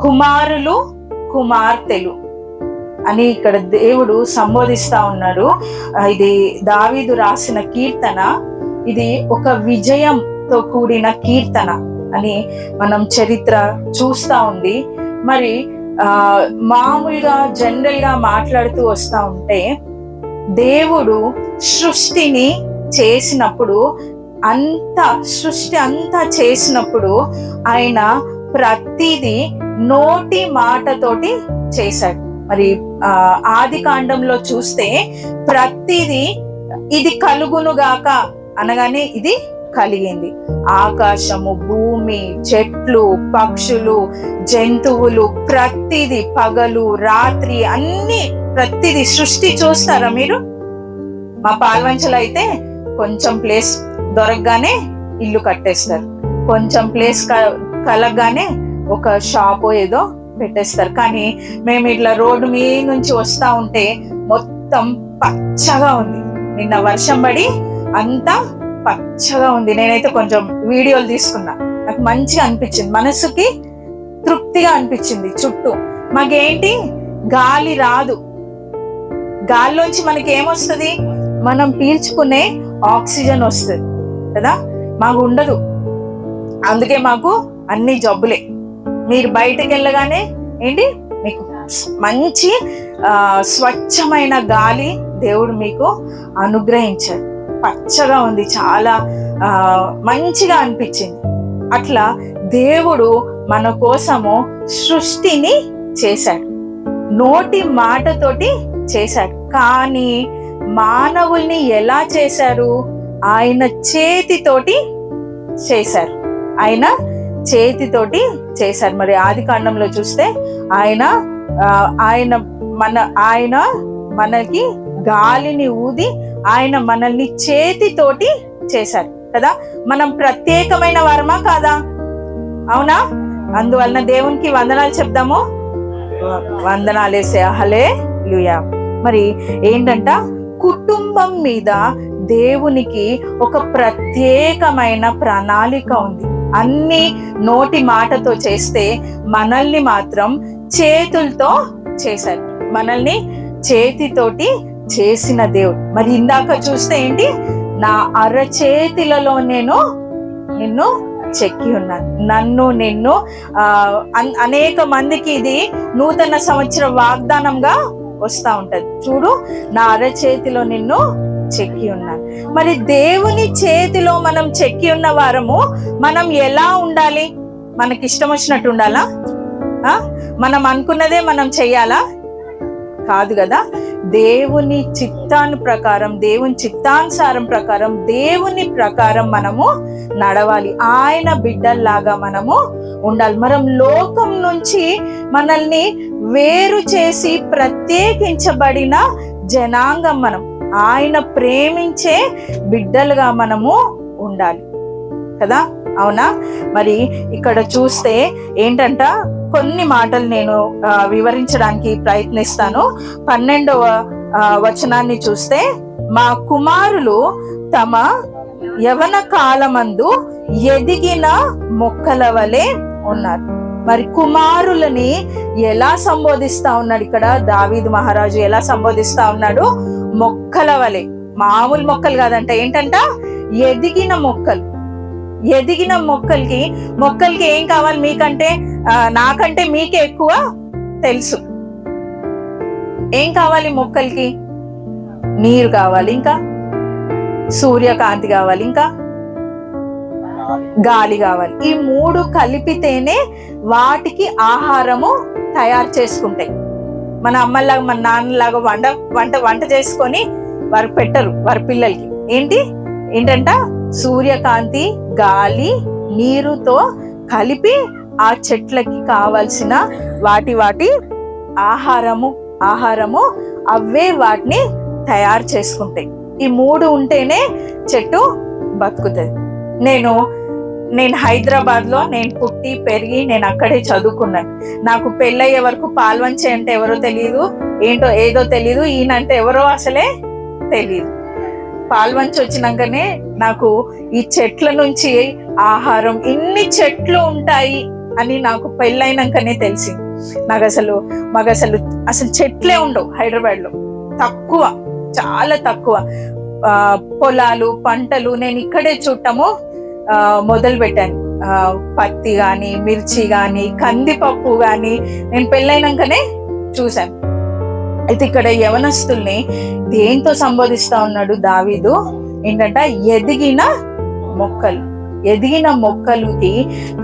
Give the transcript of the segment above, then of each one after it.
కుమారులు కుమార్తెలు అని ఇక్కడ దేవుడు సంబోధిస్తా ఉన్నాడు. ఇది దావీదు రాసిన కీర్తన. ఇది ఒక విజయంతో కూడిన కీర్తన అని మనం చరిత్ర చూస్తా ఉంది. మరి ఆ మామూలుగా జనరల్గా మాట్లాడుతూ వస్తా ఉంటే దేవుడు సృష్టిని చేసినప్పుడు అంత సృష్టి అంతా చేసినప్పుడు ఆయన ప్రతిదీ నోటి మాటతోటి చేశాడు. మరి ఆ ఆది కాండంలో చూస్తే ప్రతిదీ ఇది కలుగునుగాక అనగానే ఇది కలిగింది. ఆకాశము భూమి చెట్లు పక్షులు జంతువులు ప్రతిది పగలు రాత్రి అన్ని ప్రతిది సృష్టి చూస్తారా మీరు? మా పాల్వంచలు అయితే కొంచెం ప్లేస్ దొరకగానే ఇల్లు కట్టేస్తారు. కొంచెం ప్లేస్ కలగగానే ఒక షాప్ ఏదో పెట్టేస్తారు. కానీ మేము ఇట్లా రోడ్డు మీ నుంచి వస్తా ఉంటే మొత్తం పచ్చగా ఉంది. నిన్న వర్షం పడి అంతా పచ్చగా ఉంది. నేనైతే కొంచెం వీడియోలు తీసుకున్నా. నాకు మంచిగా అనిపించింది. మనసుకి తృప్తిగా అనిపించింది చుట్టూ. మాకేంటి? గాలి రాదు. గాలిలోంచి మనకి ఏమొస్తుంది మనం పీల్చుకునే ఆక్సిజన్ వస్తుంది. కదా? మాకు ఉండదు. అందుకే మాకు అన్ని జబ్బులే. మీరు బయటకు వెళ్ళగానే ఏంటి? మీకు మంచి స్వచ్ఛమైన గాలి దేవుడు మీకు అనుగ్రహించాడు. పచ్చగా ఉంది చాలా మంచిగా అనిపించింది. అట్లా దేవుడు మన కోసము సృష్టిని చేశాడు. నోటి మాటతోటి చేశాడు. కానీ మానవుల్ని ఎలా చేశారు? ఆయన చేతితోటి చేశారు. ఆయన చేతితోటి చేశారు. మరి ఆది కాండంలో చూస్తే ఆయన ఆయన మన ఆయన మనకి గాలిని ఊది ఆయన మనల్ని చేతితోటి చేశారు. కదా? మనం ప్రత్యేకమైన వరమా కాదా? అవునా? అందువలన దేవునికి వందనాలు చెప్దాము. వందనాలేసే హలే లుయా మరి ఏంటంట? కుటుంబం మీద దేవునికి ఒక ప్రత్యేకమైన ప్రణాళిక ఉంది. అన్ని నోటి మాటతో చేస్తే మనల్ని మాత్రం చేతులతో చేశారు. మనల్ని చేతితోటి చేసిన దేవుడు. మరి ఇందాక చూస్తే ఏంటి? నా అరచేతిలలో నేను నిన్ను చెక్కి ఉన్నాను. నన్ను నిన్ను అనేక మందికి ఇది నూతన సంవత్సర వాగ్దానంగా వస్తూ ఉంటది. చూడు నా అరచేతిలో నిన్ను చెక్కి ఉన్నాను. మరి దేవుని చేతిలో మనం చెక్కి ఉన్న వారము మనం ఎలా ఉండాలి? మనకి ఇష్టం వచ్చినట్టు ఉండాలా? మనం అనుకున్నదే మనం చెయ్యాలా? కాదు కదా. దేవుని చిత్తాను ప్రకారం దేవుని చిత్తానుసారం ప్రకారం దేవుని ప్రకారం మనము నడవాలి. ఆయన బిడ్డల్లాగా మనము ఉండాలి. మనం లోకం నుంచి మనల్ని వేరు చేసి ప్రత్యేకించబడిన జనాంగం మనం. ఆయన ప్రేమించే బిడ్డలుగా మనము ఉండాలి. కదా? అవునా? మరి ఇక్కడ చూస్తే ఏంటంట? కొన్ని మాటలు నేను వివరించడానికి ప్రయత్నిస్తాను. పన్నెండవ వచనాన్ని చూస్తే మా కుమారులు తమ యవన కాలమందు ఎదిగిన మొక్కల వలె ఉన్నారు. మరి కుమారులని ఎలా సంబోధిస్తా ఉన్నాడు ఇక్కడ? దావీదు మహారాజు ఎలా సంబోధిస్తా ఉన్నాడు? మొక్కల వలె. మామూలు మొక్కలు కాదంట. ఏంటంట? ఎదిగిన మొక్కలు. ఎదిగిన మొక్కలకి మొక్కలకి ఏం కావాలి మీకంటే? నాకంటే మీకే ఎక్కువ తెలుసు. ఏం కావాలి మొక్కలకి? నీరు కావాలి ఇంకా. సూర్యకాంతి కావాలి ఇంకా. గాలి కావాలి. ఈ మూడు కలిపితేనే వాటికి ఆహారము తయారు చేసుకుంటాయి. మన అమ్మలాగా మన నాన్నలాగా వంట వంట వంట చేసుకొని వారు పెట్టరు వారి పిల్లలకి. ఏంటి? ఏంటంట? సూర్యకాంతి గాలి నీరుతో కలిపి ఆ చెట్లకి కావలసిన వాటి వాటి ఆహారము ఆహారము అవే వాటిని తయారు చేసుకుంటాయి. ఈ మూడు ఉంటేనే చెట్టు బతుకుతుంది. నేను నేను హైదరాబాద్లో నేను పుట్టి పెరిగి నేను అక్కడే చదువుకున్నాను నాకు పెళ్ళయ్యే వరకు పాల్వంచి అంటే ఎవరో తెలియదు ఏంటో ఏదో తెలియదు ఈయన అంటే ఎవరో అసలే తెలియదు పాల్వంచి వచ్చినాకనే నాకు ఈ చెట్ల నుంచి ఆహారం ఇన్ని చెట్లు ఉంటాయి అని నాకు పెళ్ళైనాకనే తెలిసింది. నాకు అసలు మాకు అసలు అసలు చెట్లే ఉండవు హైదరాబాద్లో తక్కువ చాలా తక్కువ. పొలాలు పంటలు నేను ఇక్కడే చూడటము మొదలు పెట్టాను. పత్తి కానీ మిర్చి కానీ కందిపప్పు కానీ నేను పెళ్ళైనాకనే చూశాను. అయితే ఇక్కడ యవనస్తుల్ని దేంతో సంబోధిస్తా ఉన్నాడు దావీదు? ఏంటంటే? ఎదిగిన మొక్కలు. ఎదిగిన మొక్కలకి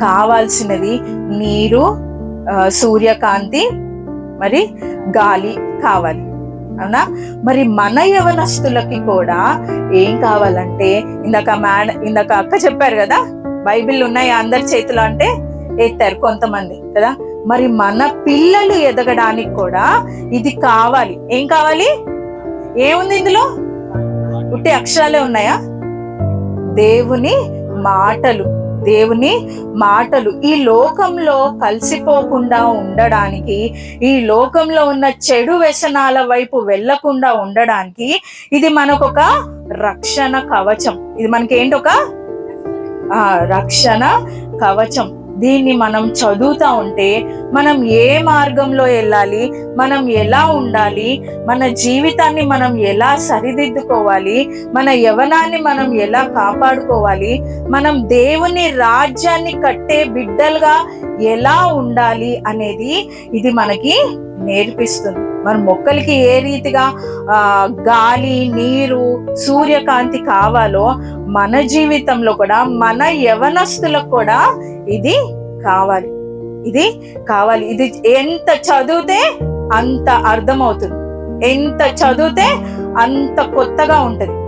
కావాల్సినది నీరు సూర్యకాంతి మరి గాలి కావాలి. అవునా? మరి మన యవనస్తులకి కూడా ఏం కావాలంటే ఇందాక మేడ ఇందాక అక్క చెప్పారు కదా బైబిల్ ఉన్నాయి అందరి చేతిలో అంటే ఎత్తారు కొంతమంది కదా? మరి మన పిల్లలు ఎదగడానికి కూడా ఇది కావాలి. ఏం కావాలి? ఏముంది ఇందులో? ఉట్టి అక్షరాలే ఉన్నాయా? దేవుని మాటలు. దేవుని మాటలు. ఈ లోకంలో కలిసిపోకుండా ఉండడానికి ఈ లోకంలో ఉన్న చెడు వ్యసనాల వైపు వెళ్ళకుండా ఉండడానికి ఇది మనకొక రక్షణ కవచం. ఇది మనకేంటి ఒక? రక్షణ కవచం. దీన్ని మనం చదువుతా ఉంటే మనం ఏ మార్గంలో వెళ్ళాలి? మనం ఎలా ఉండాలి? మన జీవితాన్ని మనం ఎలా సరిదిద్దుకోవాలి? మన యవనాన్ని మనం ఎలా కాపాడుకోవాలి? మనం దేవుని రాజ్యాన్ని కట్టే బిడ్డలుగా ఎలా ఉండాలి అనేది ఇది మనకి నేర్పిస్తుంది. మన మొక్కలకి ఏ రీతిగా గాలి నీరు సూర్యకాంతి కావాలో మన జీవితంలో కూడా మన యవనస్తులకు కూడా ఇది కావాలి. ఇది కావాలి. ఇది ఎంత చదివితే అంత అర్థమవుతుంది. ఎంత చదివితే అంత కొత్తగా ఉంటుంది.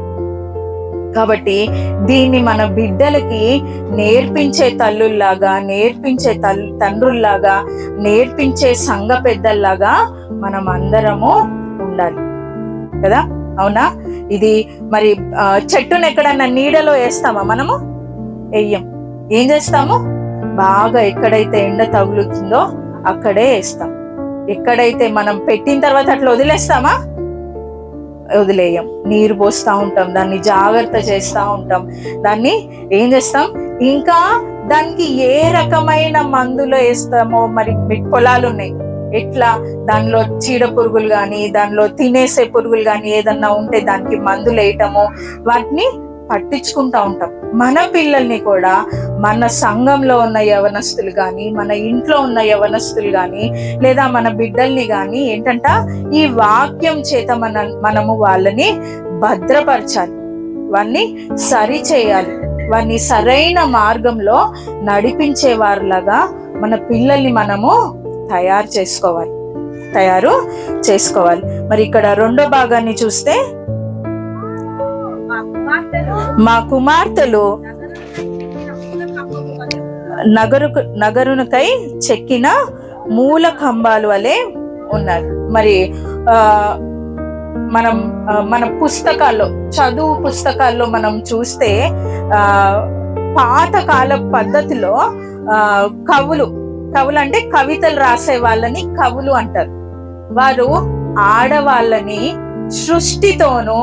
కాబట్టి దీన్ని మన బిడ్డలకి నేర్పించే తల్లుల్లాగా నేర్పించే తల్ తండ్రుల్లాగా నేర్పించే సంఘ పెద్దల్లాగా మనం అందరము ఉండాలి. కదా? అవునా? ఇది మరి చెట్టును ఎక్కడన్నా నీడలో వేస్తామా మనము? వెయ్యం ఏం చేస్తాము? బాగా ఎక్కడైతే ఎండ తగులుతుందో అక్కడే వేస్తాం. ఎక్కడైతే మనం పెట్టిన తర్వాత అట్లా వదిలేస్తామా? వదిలేయం. నీరు పోస్తూ ఉంటాం దాన్ని జాగ్రత్త చేస్తూ ఉంటాం. దాన్ని ఏం చేస్తాం? ఇంకా దానికి ఏ రకమైన మందులు వేస్తామో మరి పొలాలు ఉన్నాయి. ఎట్లా? దానిలో చీడ పురుగులు కానీ దానిలో తినేసే పురుగులు కానీ ఏదన్నా ఉంటే దానికి మందులు వేయటము వాటిని పట్టించుకుంటా ఉంటాం. మన పిల్లల్ని కూడా మన సంఘంలో ఉన్న యవనస్తులు కానీ మన ఇంట్లో ఉన్న యవనస్తులు కానీ లేదా మన బిడ్డల్ని కానీ ఏంటంట ఈ వాక్యం చేత మన మనము వాళ్ళని భద్రపరచాలి. వాన్ని సరి చేయాలి. వారిని సరైన మార్గంలో నడిపించే వారిలాగా మన పిల్లల్ని మనము తయారు చేసుకోవాలి. తయారు చేసుకోవాలి. మరి ఇక్కడ రెండో భాగాన్ని చూస్తే మా కుమార్తెలు నగరు నగరునికై చెక్కిన మూల కంబాలు వలె ఉన్నారు. మరి మనం మన పుస్తకాల్లో చదువు పుస్తకాల్లో మనం చూస్తే పాతకాల పద్ధతిలో కవులు కవులు అంటే కవితలు రాసే వాళ్ళని కవులు అంటారు. వారు ఆడవాళ్ళని సృష్టితోనూ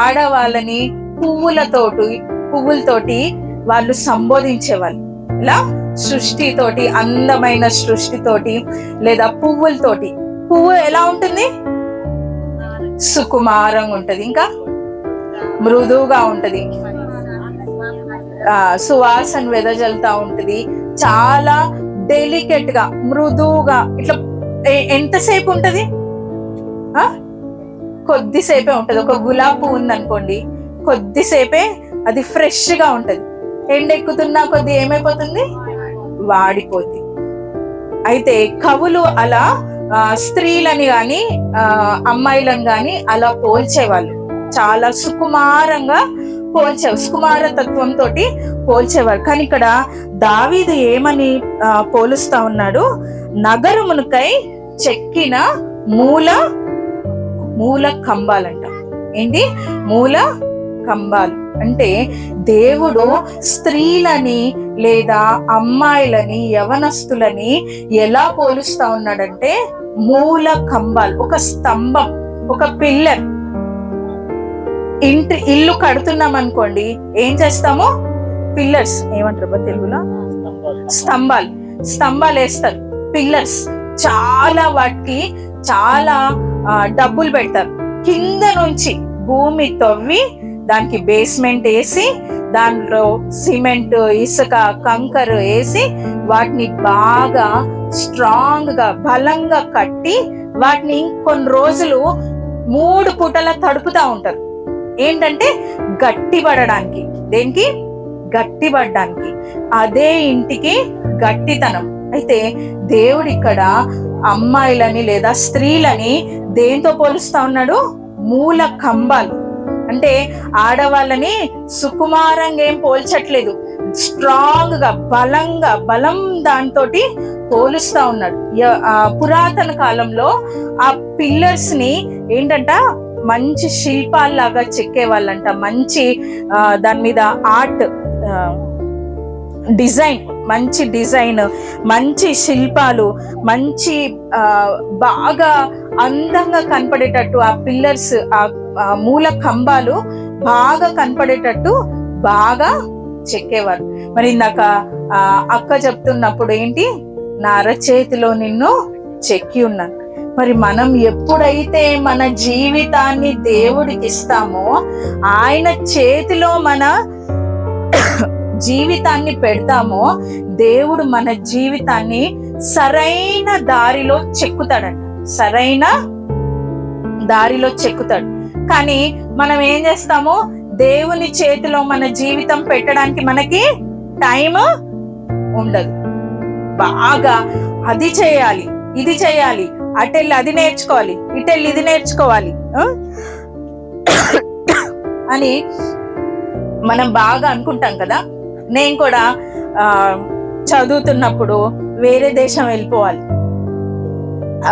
ఆడవాళ్ళని పువ్వులతోటి పువ్వులతోటి వాళ్ళు సంబోధించేవాళ్ళు. ఇలా సృష్టితోటి అందమైన సృష్టితోటి లేదా పువ్వులతోటి. పువ్వు ఎలా ఉంటుంది? సుకుమారంగా ఉంటది. ఇంకా మృదువుగా ఉంటది. సువాసన వెదజల్తా ఉంటది. చాలా డెలికేట్గా మృదువుగా ఇట్లా ఎంతసేపు ఉంటది? ఆ? కొద్దిసేపే ఉంటది. ఒక గులాబీ పువ్వు ఉందనుకోండి కొద్దిసేపే అది ఫ్రెష్గా ఉంటుంది. ఎండ ఎండెక్కుతున్నా కొద్ది ఏమైపోతుంది? వాడిపోద్ది. అయితే కవులు అలా స్త్రీలని కానీ అమ్మాయిలను కానీ అలా పోల్చేవాళ్ళు. చాలా సుకుమారంగా పోల్చే సుకుమార తత్వంతో పోల్చేవారు కానీ ఇక్కడ దావీదు ఏమని పోలుస్తా ఉన్నాడు? నగరమునకై చెక్కిన మూల మూల కంబాలంట. ఏంటి? మూల కంబాలు. అంటే దేవుడు స్త్రీలని లేదా అమ్మాయిలని యవనస్తులని ఎలా పోలుస్తా ఉన్నాడంటే మూల కంబాలు ఒక స్తంభం ఒక పిల్లర్. ఇంటి ఇల్లు కడుతున్నాం అనుకోండి ఏం చేస్తాము? పిల్లర్స్. ఏమంటారు తెలుగులో? స్తంభాలు. స్తంభాలు వేస్తారు. పిల్లర్స్. చాలా వాటికి చాలా డబ్బులు పెడతారు. కింద నుంచి భూమి తవ్వి దానికి బేస్మెంట్ వేసి దాంట్లో సిమెంట్ ఇసుక కంకర వేసి వాటిని బాగా స్ట్రాంగ్గా బలంగా కట్టి వాటిని కొన్ని రోజులు మూడు పూటల తడుపుతూ ఉంటారు. ఏంటంటే గట్టిపడడానికి. దేనికి? గట్టిపడడానికి. అదే ఇంటికి గట్టితనం. అయితే దేవుడు ఇక్కడ అమ్మాయిలని లేదా స్త్రీలని దేంతో పోలుస్తా ఉన్నాడు? మూల కంబాలు. అంటే ఆడవాళ్ళని సుకుమారంగా ఏం పోల్చట్లేదు. స్ట్రాంగ్గా బలంగా బలం దాంతో పోలుస్తా ఉన్నాడు. య- పురాతన కాలంలో ఆ పిల్లర్స్ని ఏంటంట మంచి శిల్పాల్లాగా చెక్కే వాళ్ళంట మంచి దాని మీద ఆర్ట్ డిజైన్ మంచి డిజైన్ మంచి శిల్పాలు మంచి బాగా అందంగా కనపడేటట్టు ఆ పిల్లర్స్ ఆ మూల కంబాలు బాగా కనపడేటట్టు బాగా చెక్కేవారు. మరి ఇందాక ఆ, అక్క చెప్తున్నప్పుడు ఏంటి? నా అరచేతిలో నిన్ను చెక్కి ఉన్నాను. మరి మనం ఎప్పుడైతే మన జీవితాన్ని దేవుడికి ఇస్తామో ఆయన చేతిలో మన జీవితాన్ని పెడతామో దేవుడు మన జీవితాన్ని సరైన దారిలో చెక్కుతాడంట. సరైన దారిలో చెక్కుతాడు. కానీ మనం ఏం చేస్తాము? దేవుని చేతిలో మన జీవితం పెట్టడానికి మనకి టైం ఉండదు. బాగా అది చేయాలి ఇది చేయాలి అటెళ్ళి అది నేర్చుకోవాలి ఇటెళ్ళి ఇది నేర్చుకోవాలి అని మనం బాగా అనుకుంటాం కదా? నేను కూడా చదువుతున్నప్పుడు వేరే దేశం వెళ్ళిపోవాలి.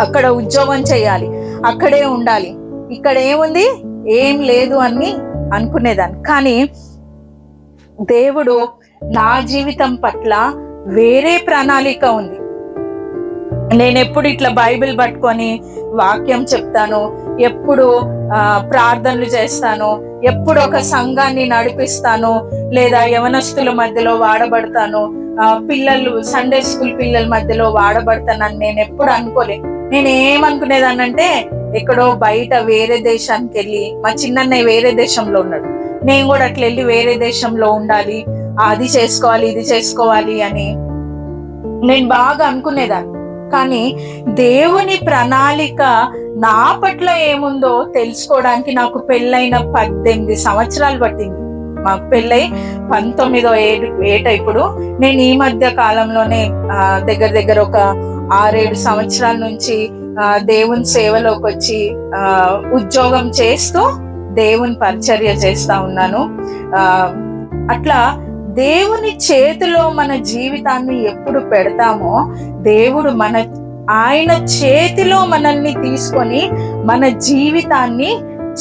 అక్కడ ఉద్యోగం చేయాలి అక్కడే ఉండాలి. ఇక్కడ ఏముంది? ఏం లేదు అని అనుకునేదాన్ని. కానీ దేవుడు నా జీవితం పట్ల వేరే ప్రణాళిక ఉంది. నేను ఎప్పుడు ఇట్లా బైబిల్ పట్టుకొని వాక్యం చెప్తాను ఎప్పుడు ఆ, ప్రార్థనలు చేస్తాను ఎప్పుడు ఒక సంఘాన్ని నడిపిస్తాను లేదా యవనస్తుల మధ్యలో వాడబడతాను ఆ, పిల్లలు సండే స్కూల్ పిల్లల మధ్యలో వాడబడతానని నేను ఎప్పుడు అనుకోలే. నేను ఏమనుకునేదానంటే ఎక్కడో బయట వేరే దేశానికి వెళ్ళి మా చిన్నన్నయ్య వేరే దేశంలో ఉన్నాడు. నేను కూడా అట్లా వెళ్ళి వేరే దేశంలో ఉండాలి అది చేసుకోవాలి ఇది చేసుకోవాలి అని నేను బాగా అనుకునేదాన్ని. కానీ దేవుని ప్రణాళిక నా పట్ల ఏముందో తెలుసుకోవడానికి నాకు పెళ్ళైన పద్దెనిమిది సంవత్సరాలు పట్టింది. మాకు పెళ్ళై పంతొమ్మిదో ఏడు ఏట ఇప్పుడు. నేను ఈ మధ్య కాలంలోనే దగ్గర దగ్గర ఒక ఆరేడు సంవత్సరాల నుంచి దేవుని సేవలోకి వచ్చి ఆ, ఉద్యోగం చేస్తూ దేవుని పరిచర్య చేస్తా ఉన్నాను. ఆ అట్లా దేవుని చేతిలో మన జీవితాన్ని ఎప్పుడు పెడతామో దేవుడు మన ఆయన చేతిలో మనల్ని తీసుకొని మన జీవితాన్ని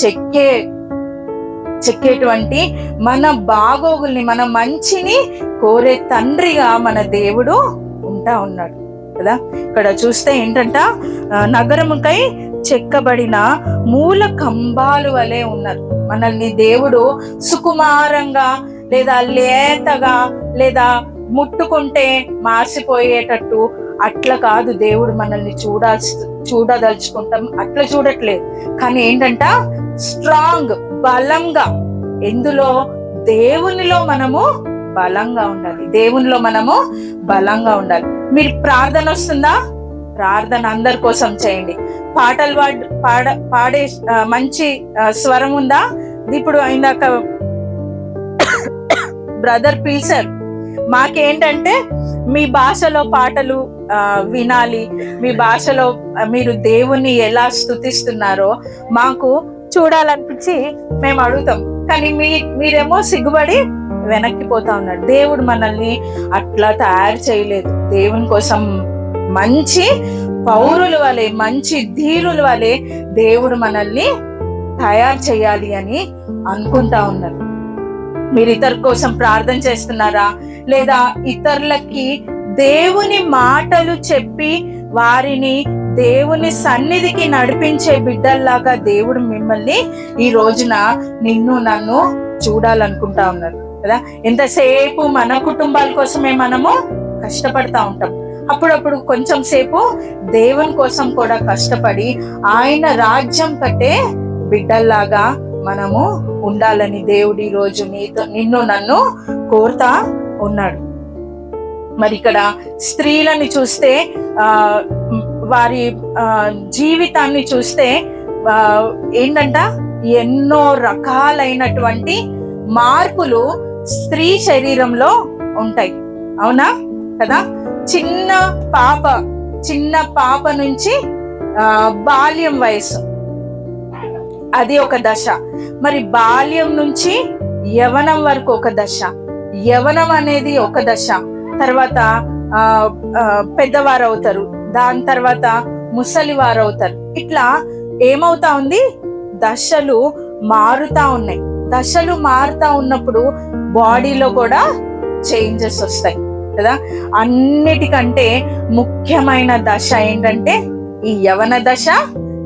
చెక్కే చెక్కేటువంటి మన బాగోగుల్ని మన మంచిని కోరే తండ్రిగా మన దేవుడు ఉంటా ఉన్నాడు. కదా? ఇక్కడ చూస్తే ఏంటంట? నగరముకై చెక్కబడిన మూల కంబాలు వలె ఉన్నారు మనల్ని దేవుడు సుకుమారంగా లేదా లేతగా లేదా ముట్టుకుంటే మాసిపోయేటట్టు అట్లా కాదు దేవుడు మనల్ని చూడాల్సి చూడదలుచుకుంటాం. అట్లా చూడట్లేదు. కానీ ఏంటంట? స్ట్రాంగ్ బలంగా. ఎందులో? దేవునిలో మనము బలంగా ఉండాలి. దేవునిలో మనము బలంగా ఉండాలి. మీరు ప్రార్థన వస్తుందా? ప్రార్థన అందరి కోసం చేయండి. పాటలు పాడ పాడ పాడే మంచి స్వరం ఉందా? ఇప్పుడు ఇందాక బ్రదర్ పీల్సర్ మాకేంటంటే మీ భాషలో పాటలు వినాలి. మీ భాషలో మీరు దేవుణ్ణి ఎలా స్తుతిస్తున్నారో మాకు చూడాలనిపించి మేము అడుగుతాం. కానీ మీ మీరేమో సిగ్గుపడి వెనక్కి పోతా ఉన్నాడు. దేవుడు మనల్ని అట్లా తయారు చేయలేదు. దేవుని కోసం మంచి పౌరుల వలె మంచి ధీరుల వలె దేవుడు మనల్ని తయారు చేయాలి అని అనుకుంటా ఉన్నారు. మీరు ఇతర కోసం ప్రార్థన చేస్తున్నారా? లేదా ఇతరులకి దేవుని మాటలు చెప్పి వారిని దేవుని సన్నిధికి నడిపించే బిడ్డల్లాగా దేవుడు మిమ్మల్ని ఈ రోజున నిన్ను నన్ను చూడాలనుకుంటా ఉన్నారు. కదా? ఎంతసేపు మన కుటుంబాల కోసమే మనము కష్టపడతా ఉంటాం. అప్పుడప్పుడు కొంచెం సేపు దేవుని కోసం కూడా కష్టపడి ఆయన రాజ్యం కట్టే బిడ్డల్లాగా మనము ఉండాలని దేవుడి రోజు నీతో నిన్ను నన్ను కోరుతా ఉన్నాడు. మరి ఇక్కడ స్త్రీలని చూస్తే ఆ వారి ఆ, జీవితాన్ని చూస్తే ఏంటంట? ఎన్నో రకాలైనటువంటి మార్పులు స్త్రీ శరీరంలో ఉంటాయి. అవునా? కదా? చిన్న పాప చిన్న పాప నుంచి బాల్యం వయసు. అది ఒక దశ. మరి బాల్యం నుంచి యవనం వరకు ఒక దశ. యవనం అనేది ఒక దశ. తర్వాత పెద్దవారు అవుతారు దాని తర్వాత ముసలి వారు అవుతారు ఇట్లా ఏమవుతా ఉంది? దశలు మారుతా ఉన్నాయి. దశలు మారుతా ఉన్నప్పుడు బాడీలో కూడా చేంజెస్ వస్తాయి కదా? అన్నిటికంటే ముఖ్యమైన దశ ఏంటంటే ఈ యవన దశ.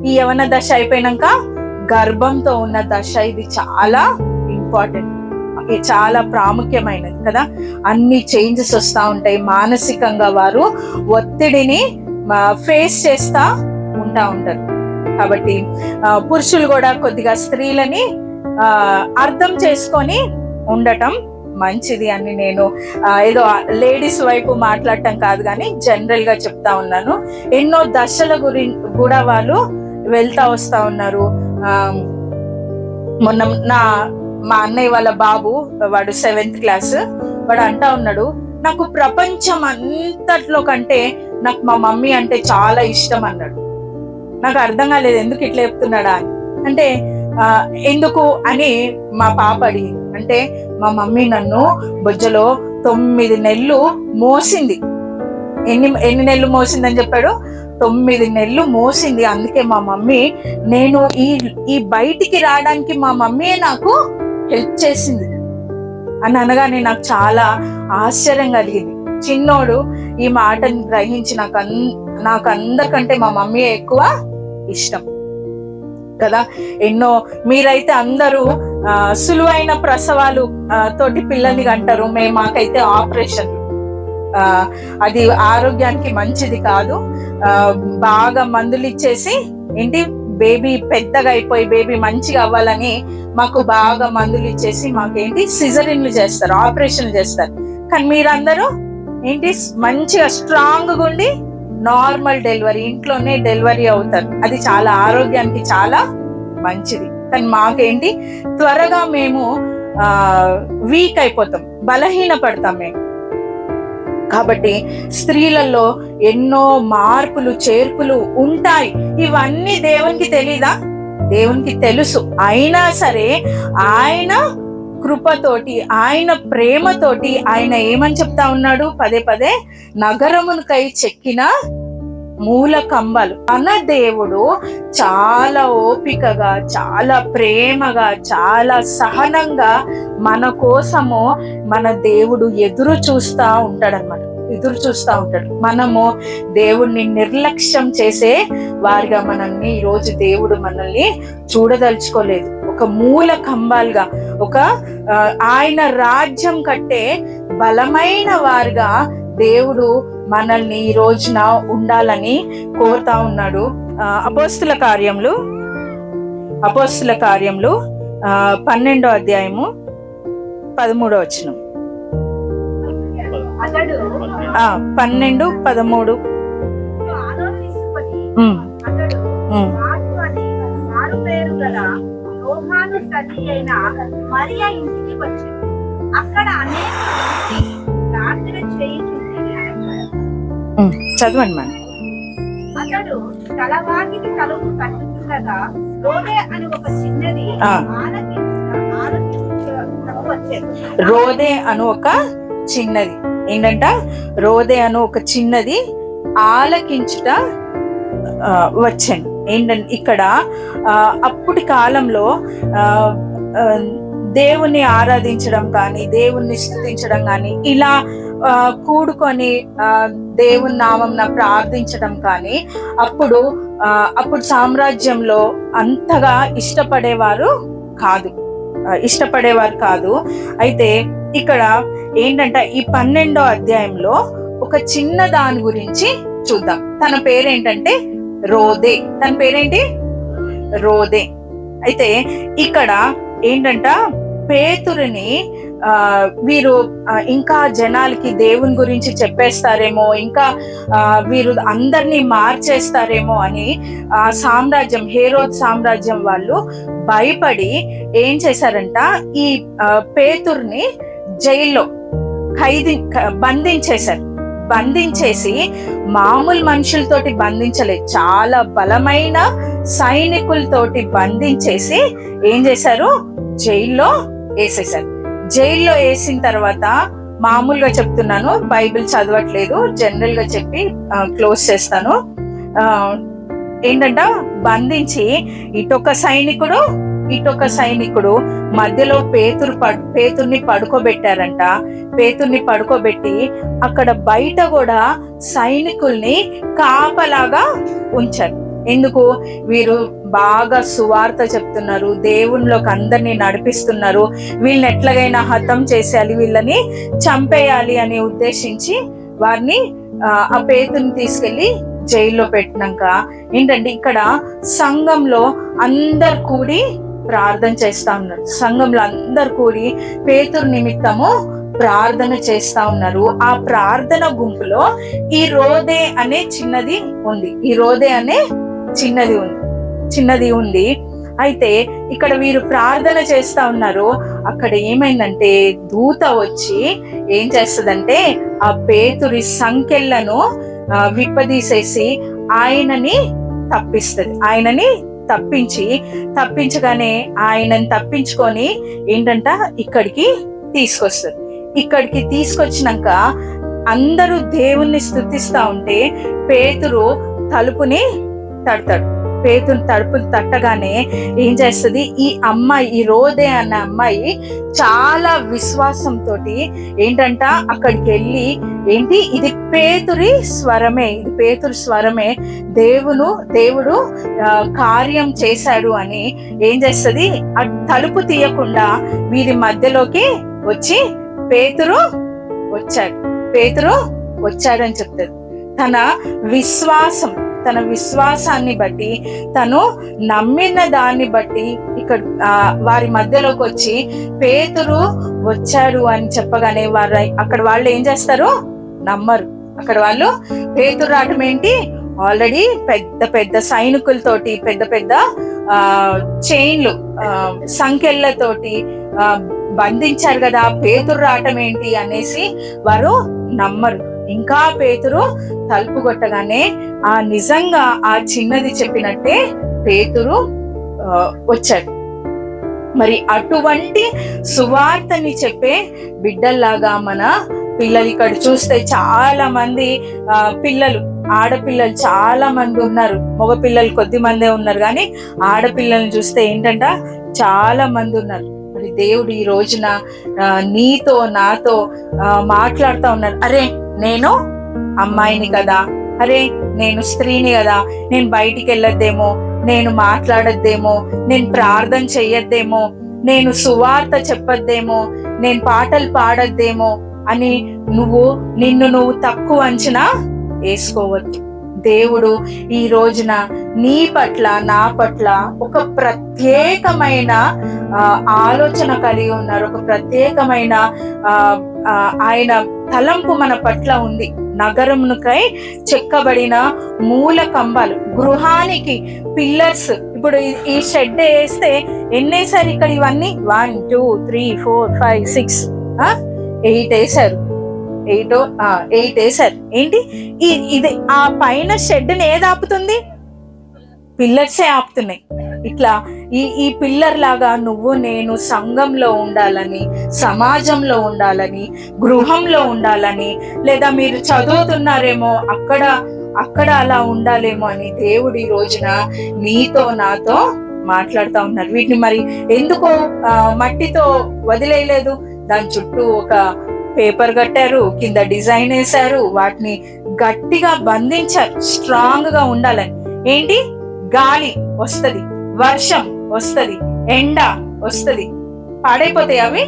ఈ యవన దశ అయిపోయినాక గర్భంతో ఉన్న దశ ఇది చాలా ఇంపార్టెంట్. ఇది చాలా ప్రాముఖ్యమైనది కదా? అన్ని చేంజెస్ వస్తూ ఉంటాయి. మానసికంగా వారు ఒత్తిడిని ఫేస్ చేస్తా ఉంటా ఉంటారు. కాబట్టి పురుషులు కూడా కొద్దిగా స్త్రీలని అర్థం చేసుకొని ఉండటం మంచిది అని నేను ఏదో లేడీస్ వైపు మాట్లాడటం కాదు కానీ జనరల్గా చెప్తా ఉన్నాను. ఎన్నో దశల గురి కూడా వాళ్ళు వెళ్తా వస్తా ఉన్నారు. ఆ, మొన్న నా మా అన్నయ్య వాళ్ళ బాబు వాడు సెవెంత్ క్లాస్ వాడు అంటా ఉన్నాడు నాకు ప్రపంచం అంతట్లో కంటే నాకు మా మమ్మీ అంటే చాలా ఇష్టం అన్నాడు. నాకు అర్థం కాలేదు ఎందుకు ఇట్లా చెప్తున్నాడా? అని అంటే ఎందుకు అని మా పాప అడిగింది. అంటే మా మమ్మీ నన్ను బొజ్జలో తొమ్మిది నెలలు మోసింది. ఎన్ని ఎన్ని నెలలు మోసిందని చెప్పాడు? తొమ్మిది నెలలు మోసింది. అందుకే మా మమ్మీ నేను ఈ ఈ బయటికి రావడానికి మా మమ్మీయే నాకు హెల్ప్ చేసింది అని అనగానే నాకు చాలా ఆశ్చర్యం కలిగింది చిన్నోడు ఈ మాటను గ్రహించి నాకు అన్ నాకు అందరికంటే మా మమ్మీ ఎక్కువ ఇష్టం. కదా? ఎన్నో మీరైతే అందరూ సులువైన ప్రసవాలు తోటి పిల్లల్ని అంటారు మేము మాకైతే ఆపరేషన్. అది ఆరోగ్యానికి మంచిది కాదు. బాగా మందులు ఇచ్చేసి ఏంటి బేబీ పెద్దగా అయిపోయి బేబీ మంచిగా అవ్వాలని మాకు బాగా మందులు ఇచ్చేసి మాకేంటి సిజరిన్లు చేస్తారు ఆపరేషన్లు చేస్తారు. కానీ మీరందరూ ఏంటి మంచిగా స్ట్రాంగ్గా ఉండి నార్మల్ డెలివరీ ఇంట్లోనే డెలివరీ అవుతారు. అది చాలా ఆరోగ్యానికి చాలా మంచిది. కానీ మాకేంటి? త్వరగా మేము వీక్ అయిపోతాం. బలహీన పడతాం మేము. కాబట్టి స్త్రీలలో ఎన్నో మార్పులు చేర్పులు ఉంటాయి. ఇవన్నీ దేవునికి తెలీదా? దేవునికి తెలుసు. అయినా సరే ఆయన కృపతోటి ఆయన ప్రేమతోటి ఆయన ఏమని చెప్తా ఉన్నాడు? పదే పదే నగరమునకై చెక్కిన మూల కంబలు మన దేవుడు చాలా ఓపికగా చాలా ప్రేమగా చాలా సహనంగా మన కోసము మన దేవుడు ఎదురు చూస్తా ఉంటాడనమాట ఎదురు చూస్తా ఉంటాడు. మనము దేవుణ్ణి నిర్లక్ష్యం చేసే వారిగా మనల్ని ఈరోజు రోజు దేవుడు మనల్ని చూడదలుచుకోలేదు. ఒక మూల కంబాలుగా ఒక ఆయన రాజ్యం కట్టే బలమైన వారుగా దేవుడు మనల్ని ఈ రోజున ఉండాలని కోరుతా ఉన్నాడు. అపోస్తుల కార్యములు అపోస్తుల కార్యములు ఆ, పన్నెండో అధ్యాయము పదమూడో వచనం. పన్నెండు పదమూడు. ఆలోచించుకొని ఉమ్, అతడు ఉమ్, మార్పు అని మారు పేరు గల యోహాను తల్లి అయిన మరియా ఇంటికి వచ్చాడు అక్కడ అనేక ప్రార్థన చేయించుండేది ఉమ్. చదవండి మనం అతడు తలుపు రోడే అని ఒక చిన్నది వచ్చాడు. రోదే అను ఒక చిన్నది. ఏంటంట? రోదే అను ఒక చిన్నది ఆలకించుట ఆ, వచ్చాను. ఏంటంటే ఇక్కడ అప్పటి కాలంలో దేవుణ్ణి ఆరాధించడం కానీ దేవుణ్ణి స్థుతించడం కానీ ఇలా కూడుకొని దేవుని నామం ప్రార్థించడం కానీ అప్పుడు అప్పుడు సామ్రాజ్యంలో అంతగా ఇష్టపడేవారు కాదు. ఇష్టపడేవారు కాదు. అయితే ఇక్కడ ఏంటంటే ఈ పన్నెండో అధ్యాయంలో ఒక చిన్న దాని గురించి చూద్దాం. తన పేరేంటంటే రోదే. తన పేరేంటి? రోదే. అయితే ఇక్కడ ఏంటంట? పేతురుని ఆ వీరు ఇంకా జనాలకి దేవుని గురించి చెప్పేస్తారేమో ఇంకా వీరు అందరినీ మార్చేస్తారేమో అని ఆ సామ్రాజ్యం హేరోద్ సామ్రాజ్యం వాళ్ళు భయపడి ఏం చేశారంట? ఈ పేతుర్ని జైల్లో ఖైదీ బంధించేశారు. బంధించేసి మామూలు మనుషులతోటి బంధించలేదు చాలా బలమైన సైనికులతోటి బంధించేసి ఏం చేశారు? జైల్లో వేసేసారు జైల్లో వేసిన తర్వాత మామూలుగా చెప్తున్నాను బైబిల్ చదవట్లేదు జనరల్గా చెప్పి క్లోజ్ చేస్తాను. ఏంటంట? బంధించి ఇటొక సైనికుడు ఇటొక సైనికుడు మధ్యలో పేతురు పడ్- పేతుర్ని పడుకోబెట్టారంట. పేతుర్ని పడుకోబెట్టి అక్కడ బయట కూడా సైనికుల్ని కాపలాగా ఉంచారు. ఎందుకు? వీరు బాగా సువార్త చెప్తున్నారు. దేవునిలోకి అందరినీ నడిపిస్తున్నారు. వీళ్ళని ఎట్లాగైనా హతం చేసేయాలి వీళ్ళని చంపేయాలి అని ఉద్దేశించి వారిని ఆ, ఆ పేతుని తీసుకెళ్ళి జైల్లో పెట్టినాక ఏంటంటే ఇక్కడ సంఘంలో అందరు కూడి ప్రార్థన చేస్తా ఉన్నారు. సంఘంలో అందరు కూడి పేతురు నిమిత్తము ప్రార్థన చేస్తా ఉన్నారు. ఆ ప్రార్థన గుంపులో ఈ రోదే అనే చిన్నది ఉంది. ఈ రోదే అనే చిన్నది ఉంది. చిన్నది ఉంది. అయితే ఇక్కడ వీరు ప్రార్థన చేస్తా ఉన్నారు. అక్కడ ఏమైందంటే దూత వచ్చి ఏం చేస్తుందంటే ఆ పేతురి సంఖ్యలను విప్పదీసేసి ఆయనని తప్పిస్తుంది. ఆయనని తప్పించి తప్పించగానే ఆయనని తప్పించుకొని ఏంటంట ఇక్కడికి తీసుకొస్తుంది ఇక్కడికి తీసుకొచ్చినాక అందరూ దేవుణ్ణి స్థుతిస్తా ఉంటే పేతురు తలుపుని తడతాడు. పేతురు తలుపుని తట్టగానే ఏం చేస్తుంది? ఈ అమ్మాయి ఈ రోదే అన్న అమ్మాయి చాలా విశ్వాసంతో ఏంటంట అక్కడికి వెళ్ళి ఏంటి? ఇది పేతురి స్వరమే ఇది పేతురి స్వరమే. దేవును దేవుడు కార్యం చేశాడు అని ఏం చేస్తుంది? తలుపు తీయకుండా వీరి మధ్యలోకి వచ్చి పేతురు వచ్చాడు. పేతురు వచ్చాడని చెప్తాడు తన విశ్వాసం తన విశ్వాసాన్ని బట్టి తను నమ్మిన దాన్ని బట్టి ఇక్కడ ఆ, వారి మధ్యలోకి వచ్చి పేతురు వచ్చాడు అని చెప్పగానే వారు అక్కడ వాళ్ళు ఏం చేస్తారు? నమ్మరు. అక్కడ వాళ్ళు పేతురు రావటం ఏంటి? ఆల్రెడీ పెద్ద పెద్ద సైనికులతోటి పెద్ద పెద్ద ఆ చైన్లు సంఖ్యలతోటి బంధించారు కదా పేతురు రావటం ఏంటి అనేసి వారు నమ్మరు. ఇంకా పేతురు తలుపు కొట్టగానే ఆ నిజంగా ఆ చిన్నది చెప్పినట్టే పేతురు ఆ, వచ్చాడు. మరి అటువంటి సువార్తని చెప్పే బిడ్డల్లాగా మన పిల్లలు ఇక్కడ చూస్తే చాలా మంది ఆ, పిల్లలు ఆడపిల్లలు చాలా మంది ఉన్నారు. మగ పిల్లలు కొద్ది మందే ఉన్నారు కానీ ఆడపిల్లల్ని చూస్తే ఏంటంట చాలా మంది ఉన్నారు. మరి దేవుడు ఈ రోజున ఆ, నీతో నాతో మాట్లాడుతూ మాట్లాడుతా ఉన్నారు. అరే నేను అమ్మాయిని కదా. అరే నేను స్త్రీని కదా. నేను బయటికి వెళ్ళొద్దేమో నేను మాట్లాడొద్దేమో నేను ప్రార్థన చెయ్యొద్దేమో నేను సువార్త చెప్పొద్దేమో నేను పాటలు పాడొద్దేమో అని నువ్వు నిన్ను నువ్వు తక్కువ అంచనా వేసుకోవద్దు. దేవుడు ఈ రోజున నీ పట్ల నా పట్ల ఒక ప్రత్యేకమైన ఆలోచన కలిగి ఉన్నారు. ఒక ప్రత్యేకమైన ఆ, ఆయన తలంపు మన పట్ల ఉంది. నగరమునకై చెక్కబడిన మూల కంబాలు గృహానికి పిల్లర్స్ ఇప్పుడు ఈ- షెడ్ వేస్తే ఎన్నేసారి ఇక్కడ ఇవన్నీ? One two three four five six eight వేసారు ఎయిట్ ఎయిట్ వేసారు ఏంటి? ఇది ఆ పైన షెడ్ని ఏది ఆపుతుంది? పిల్లర్సే ఆపుతున్నాయి. ఇట్లా ఈ ఈ పిల్లర్ లాగా నువ్వు నేను సంఘంలో ఉండాలని సమాజంలో ఉండాలని గృహంలో ఉండాలని లేదా మీరు చదువుతున్నారేమో అక్కడ అక్కడ అలా ఉండాలేమో అని దేవుడు ఈ రోజున నీతో నాతో మాట్లాడుతూ ఉన్నారు. వీటిని మరి ఎందుకో మట్టితో వదిలేయలేదు? దాని చుట్టూ ఒక పేపర్ కట్టారు కింద డిజైన్ వేశారు వాటిని గట్టిగా బంధించారు స్ట్రాంగ్గా ఉండాలని. ఏంటి? గాలి వస్తది వర్షం వస్తది ఎండ వస్తది. పాడైపోతాయి అవి?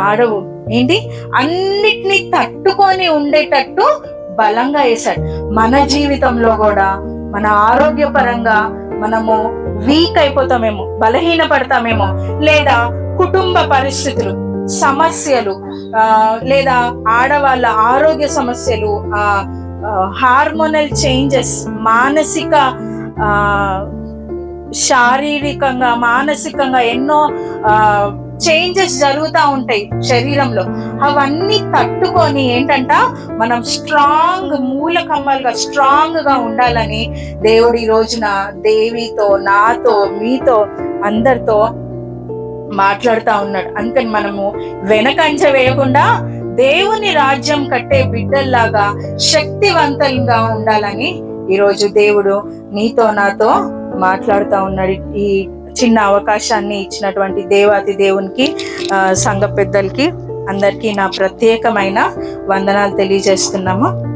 ఆడవు ఏంటి? అన్నిటినీ తట్టుకొని ఉండేటట్టు బలంగా వేశాడు. మన జీవితంలో కూడా మన ఆరోగ్యపరంగా మనము వీక్ అయిపోతామేమో బలహీన పడతామేమో లేదా కుటుంబ పరిస్థితులు సమస్యలు ఆ, లేదా ఆడవాళ్ళ ఆరోగ్య సమస్యలు ఆ హార్మోనల్ చేంజెస్ మానసిక ఆ శారీరకంగా మానసికంగా ఎన్నో చేంజెస్ జరుగుతూ ఉంటాయి శరీరంలో. అవన్నీ తట్టుకొని ఏంటంట మనం స్ట్రాంగ్ మూలకమ్మలుగా స్ట్రాంగ్గా ఉండాలని దేవుడి రోజున దేవితో నాతో మీతో అందరితో మాట్లాడుతా ఉన్నాడు. అందుకని మనము వెనకంచ వేయకుండా దేవుని రాజ్యం కట్టే బిడ్డల్లాగా శక్తివంతంగా ఉండాలని ఈరోజు దేవుడు నీతో నాతో మాట్లాడుతూ ఉన్నాడు. ఈ చిన్న అవకాశాన్ని ఇచ్చినటువంటి దేవాతి దేవునికి సంఘ పెద్దలకి అందరికీ నా ప్రత్యేకమైన వందనాలు తెలియజేస్తున్నాము.